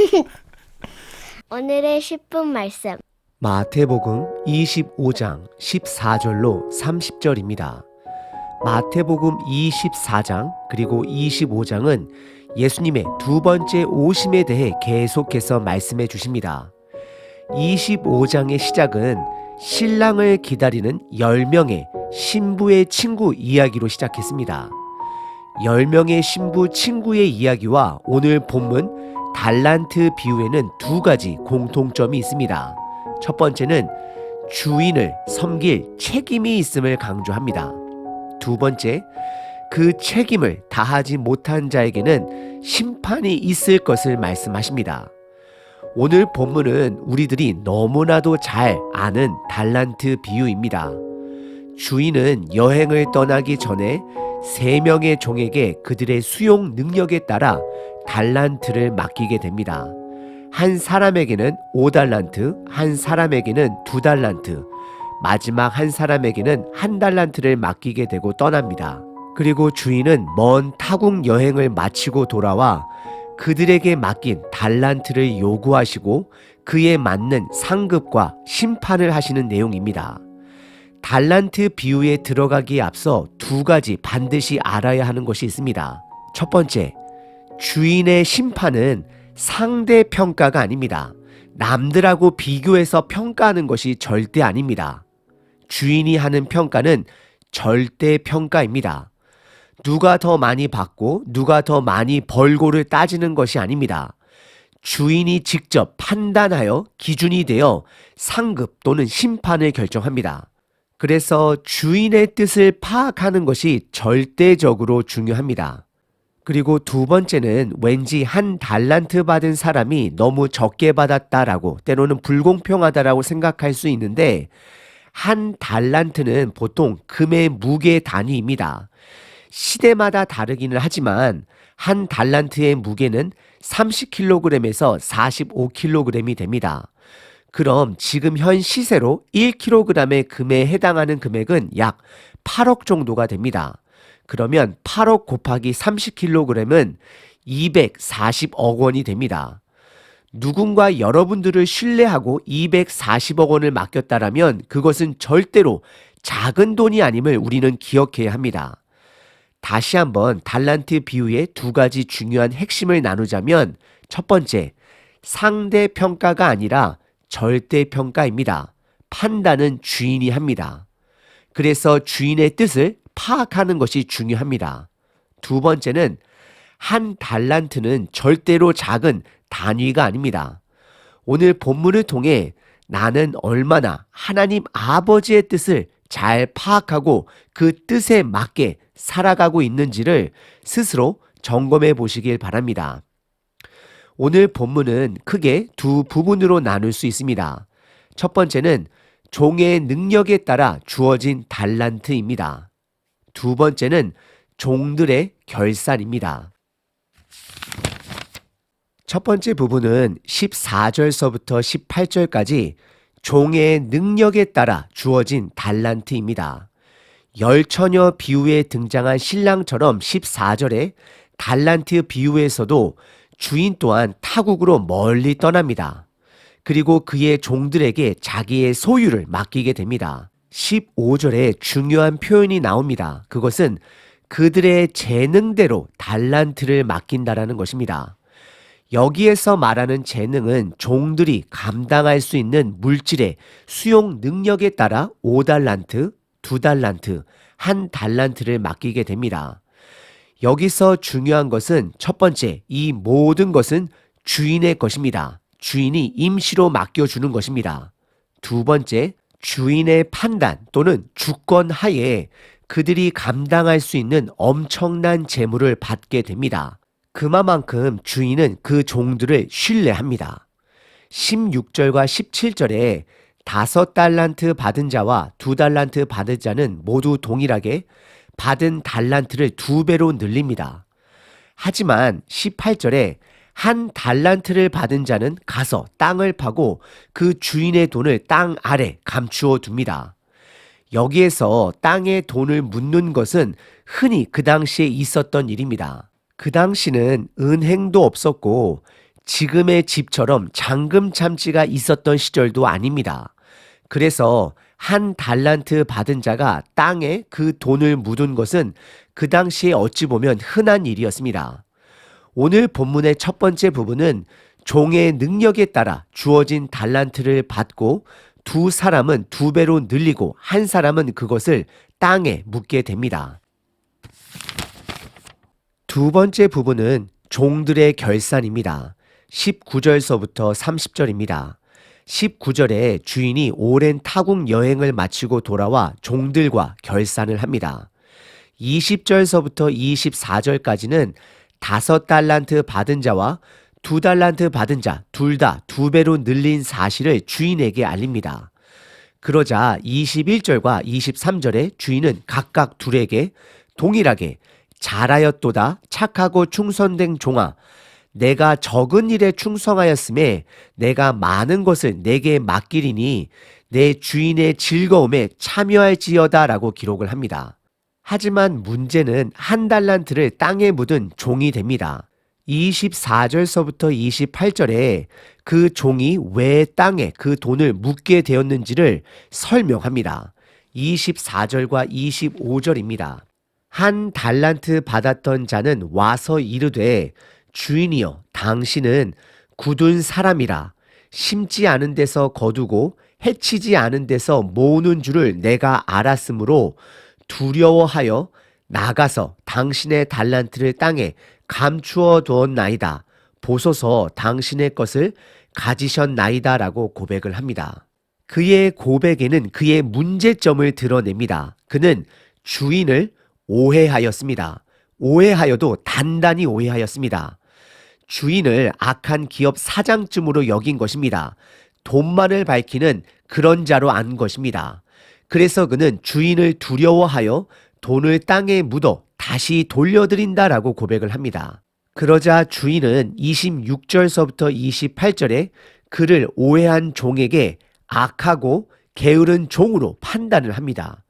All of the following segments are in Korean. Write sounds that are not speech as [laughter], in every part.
[laughs] 오늘의 10분 말씀. 마태복음 25장 14절로 30절입니다. 마태복음 24장 그리고 25장은 예수님의 두 번째 오심에 대해 계속해서 말씀해 주십니다. 25장의 시작은 신랑을 기다리는 10명의 신부의 친구 이야기로 시작했습니다. 10명의 신부 친구의 이야기와 오늘 본문 달란트 비유에는 두 가지 공통점이 있습니다. 첫 번째는 주인을 섬길 책임이 있음을 강조합니다. 두 번째, 그 책임을 다하지 못한 자에게는 심판이 있을 것을 말씀하십니다. 오늘 본문은 우리들이 너무나도 잘 아는 달란트 비유입니다. 주인은 여행을 떠나기 전에 세 명의 종에게 그들의 수용 능력에 따라 달란트를 맡기게 됩니다. 한 사람에게는 5달란트, 한 사람에게는 2달란트, 마지막 한 사람에게는 한 달란트를 맡기게 되고 떠납니다. 그리고 주인은 먼 타국 여행을 마치고 돌아와 그들에게 맡긴 달란트를 요구하시고 그에 맞는 상급과 심판을 하시는 내용입니다. 달란트 비유에 들어가기에 앞서 두 가지 반드시 알아야 하는 것이 있습니다. 첫 번째, 주인의 심판은 상대 평가가 아닙니다. 남들하고 비교해서 평가하는 것이 절대 아닙니다. 주인이 하는 평가는 절대 평가입니다. 누가 더 많이 받고 누가 더 많이 벌고를 따지는 것이 아닙니다. 주인이 직접 판단하여 기준이 되어 상급 또는 심판을 결정합니다. 그래서 주인의 뜻을 파악하는 것이 절대적으로 중요합니다. 그리고 두 번째는 왠지 한 달란트 받은 사람이 너무 적게 받았다라고 때로는 불공평하다라고 생각할 수 있는데 한 달란트는 보통 금의 무게 단위입니다. 시대마다 다르기는 하지만 한 달란트의 무게는 30kg에서 45kg이 됩니다. 그럼 지금 현 시세로 1kg의 금에 해당하는 금액은 약 8억 정도가 됩니다. 그러면 8억 곱하기 30kg은 240억 원이 됩니다. 누군가 여러분들을 신뢰하고 240억 원을 맡겼다라면 그것은 절대로 작은 돈이 아님을 우리는 기억해야 합니다. 다시 한번 달란트 비유의 두 가지 중요한 핵심을 나누자면 첫 번째, 상대 평가가 아니라 절대 평가입니다. 판단은 주인이 합니다. 그래서 주인의 뜻을 파악하는 것이 중요합니다. 두 번째는 한 달란트는 절대로 작은 단위가 아닙니다. 오늘 본문을 통해 나는 얼마나 하나님 아버지의 뜻을 잘 파악하고 그 뜻에 맞게 살아가고 있는지를 스스로 점검해 보시길 바랍니다. 오늘 본문은 크게 두 부분으로 나눌 수 있습니다. 첫 번째는 종의 능력에 따라 주어진 달란트입니다. 두 번째는 종들의 결산입니다. 첫 번째 부분은 14절서부터 18절까지 종의 능력에 따라 주어진 달란트입니다. 열처녀 비유에 등장한 신랑처럼 14절에 달란트 비유에서도 주인 또한 타국으로 멀리 떠납니다. 그리고 그의 종들에게 자기의 소유를 맡기게 됩니다. 15절에 중요한 표현이 나옵니다. 그것은 그들의 재능대로 달란트를 맡긴다라는 것입니다. 여기에서 말하는 재능은 종들이 감당할 수 있는 물질의 수용 능력에 따라 5달란트, 2달란트, 한 달란트를 맡기게 됩니다. 여기서 중요한 것은 첫 번째, 이 모든 것은 주인의 것입니다. 주인이 임시로 맡겨주는 것입니다. 두 번째, 주인의 판단 또는 주권 하에 그들이 감당할 수 있는 엄청난 재물을 받게 됩니다. 그만큼 주인은 그 종들을 신뢰합니다. 16절과 17절에 다섯 달란트 받은 자와 두 달란트 받은 자는 모두 동일하게 받은 달란트를 두 배로 늘립니다. 하지만 18절에 한 달란트를 받은 자는 가서 땅을 파고 그 주인의 돈을 땅 아래 감추어 둡니다. 여기에서 땅에 돈을 묻는 것은 흔히 그 당시에 있었던 일입니다. 그 당시는 은행도 없었고 지금의 집처럼 잠금 참지가 있었던 시절도 아닙니다. 그래서 한 달란트 받은 자가 땅에 그 돈을 묻은 것은 그 당시에 어찌 보면 흔한 일이었습니다. 오늘 본문의 첫 번째 부분은 종의 능력에 따라 주어진 달란트를 받고 두 사람은 두 배로 늘리고 한 사람은 그것을 땅에 묻게 됩니다. 두 번째 부분은 종들의 결산입니다. 19절서부터 30절입니다. 19절에 주인이 오랜 타국 여행을 마치고 돌아와 종들과 결산을 합니다. 20절서부터 24절까지는 다섯 달란트 받은 자와 두 달란트 받은 자 둘 다 두 배로 늘린 사실을 주인에게 알립니다. 그러자 21절과 23절에 주인은 각각 둘에게 동일하게 잘하였도다 착하고 충성된 종아 내가 적은 일에 충성하였음에 내가 많은 것을 내게 맡기리니 내 주인의 즐거움에 참여할지어다라고 기록을 합니다. 하지만 문제는 한 달란트를 땅에 묻은 종이 됩니다. 24절서부터 28절에 그 종이 왜 땅에 그 돈을 묻게 되었는지를 설명합니다. 24절과 25절입니다. 한 달란트 받았던 자는 와서 이르되 주인이여 당신은 굳은 사람이라 심지 않은 데서 거두고 해치지 않은 데서 모으는 줄을 내가 알았으므로 두려워하여 나가서 당신의 달란트를 땅에 감추어 두었나이다. 보소서 당신의 것을 가지셨나이다 라고 고백을 합니다. 그의 고백에는 그의 문제점을 드러냅니다. 그는 주인을 오해하였습니다. 오해하여도 단단히 오해하였습니다. 주인을 악한 기업 사장쯤으로 여긴 것입니다. 돈만을 밝히는 그런 자로 안 것입니다. 그래서 그는 주인을 두려워하여 돈을 땅에 묻어 다시 돌려드린다라고 고백을 합니다. 그러자 주인은 26절서부터 28절에 그를 오해한 종에게 악하고 게으른 종으로 판단을 합니다.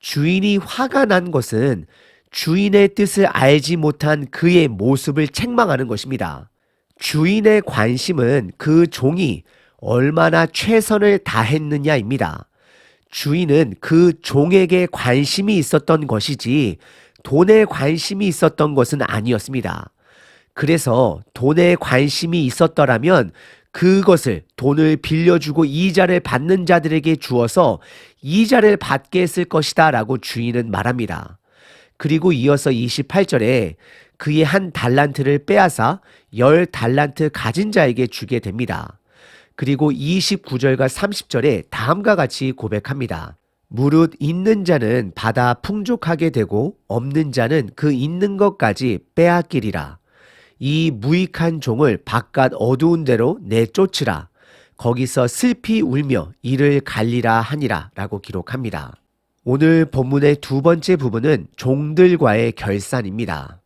주인이 화가 난 것은 주인의 뜻을 알지 못한 그의 모습을 책망하는 것입니다. 주인의 관심은 그 종이 얼마나 최선을 다했느냐입니다. 주인은 그 종에게 관심이 있었던 것이지 돈에 관심이 있었던 것은 아니었습니다. 그래서 돈에 관심이 있었더라면 그것을 돈을 빌려주고 이자를 받는 자들에게 주어서 이자를 받게 했을 것이다 라고 주인은 말합니다. 그리고 이어서 28절에 그의 한 달란트를 빼앗아 열 달란트 가진 자에게 주게 됩니다. 그리고 29절과 30절에 다음과 같이 고백합니다. 무릇 있는 자는 받아 풍족하게 되고 없는 자는 그 있는 것까지 빼앗기리라. 이 무익한 종을 바깥 어두운 데로 내쫓으라. 거기서 슬피 울며 이를 갈리라 하니라 라고 기록합니다. 오늘 본문의 두 번째 부분은 종들과의 결산입니다.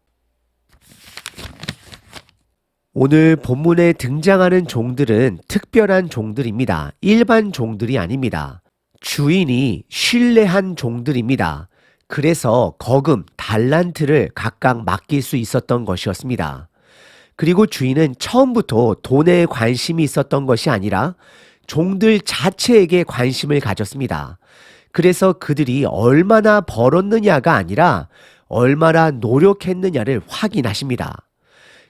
오늘 본문에 등장하는 종들은 특별한 종들입니다. 일반 종들이 아닙니다. 주인이 신뢰한 종들입니다. 그래서 거금, 달란트를 각각 맡길 수 있었던 것이었습니다. 그리고 주인은 처음부터 돈에 관심이 있었던 것이 아니라 종들 자체에게 관심을 가졌습니다. 그래서 그들이 얼마나 벌었느냐가 아니라 얼마나 노력했느냐를 확인하십니다.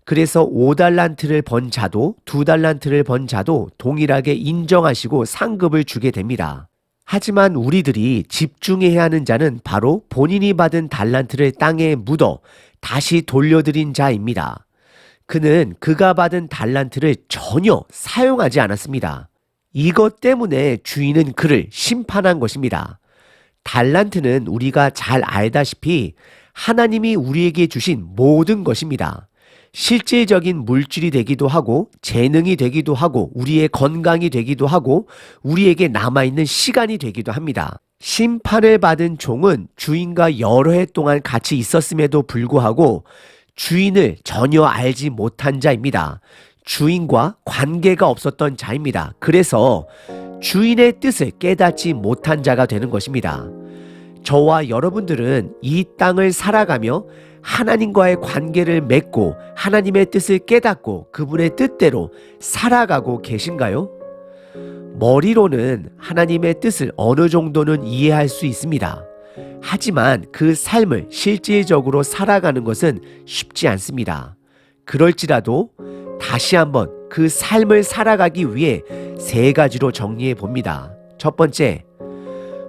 그래서 5달란트를 번 자도 2달란트를 번 자도 동일하게 인정하시고 상급을 주게 됩니다. 하지만 우리들이 집중해야 하는 자는 바로 본인이 받은 달란트를 땅에 묻어 다시 돌려드린 자입니다. 그는 그가 받은 달란트를 전혀 사용하지 않았습니다. 이것 때문에 주인은 그를 심판한 것입니다. 달란트는 우리가 잘 알다시피 하나님이 우리에게 주신 모든 것입니다. 실질적인 물질이 되기도 하고 재능이 되기도 하고 우리의 건강이 되기도 하고 우리에게 남아있는 시간이 되기도 합니다. 심판을 받은 종은 주인과 여러 해 동안 같이 있었음에도 불구하고 주인을 전혀 알지 못한 자입니다. 주인과 관계가 없었던 자입니다. 그래서 주인의 뜻을 깨닫지 못한 자가 되는 것입니다. 저와 여러분들은 이 땅을 살아가며 하나님과의 관계를 맺고 하나님의 뜻을 깨닫고 그분의 뜻대로 살아가고 계신가요? 머리로는 하나님의 뜻을 어느 정도는 이해할 수 있습니다. 하지만 그 삶을 실질적으로 살아가는 것은 쉽지 않습니다. 그럴지라도 다시 한번 그 삶을 살아가기 위해 세 가지로 정리해 봅니다. 첫 번째,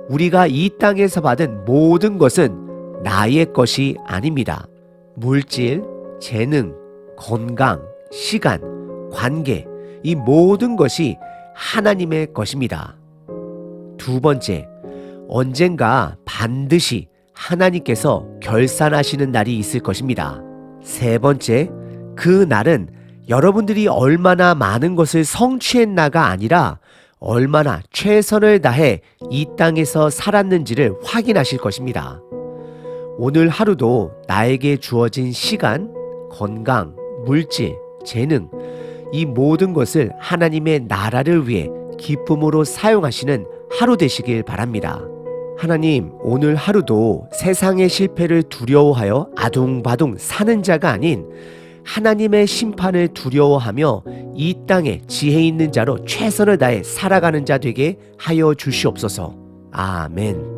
우리가 이 땅에서 받은 모든 것은 나의 것이 아닙니다. 물질, 재능, 건강, 시간, 관계, 이 모든 것이 하나님의 것입니다. 두 번째, 언젠가 반드시 하나님께서 결산하시는 날이 있을 것입니다. 세 번째, 그 날은 여러분들이 얼마나 많은 것을 성취했나가 아니라 얼마나 최선을 다해 이 땅에서 살았는지를 확인하실 것입니다. 오늘 하루도 나에게 주어진 시간, 건강, 물질, 재능, 이 모든 것을 하나님의 나라를 위해 기쁨으로 사용하시는 하루 되시길 바랍니다. 하나님, 오늘 하루도 세상의 실패를 두려워하여 아둥바둥 사는 자가 아닌 하나님의 심판을 두려워하며 이 땅에 지혜 있는 자로 최선을 다해 살아가는 자 되게 하여 주시옵소서. 아멘.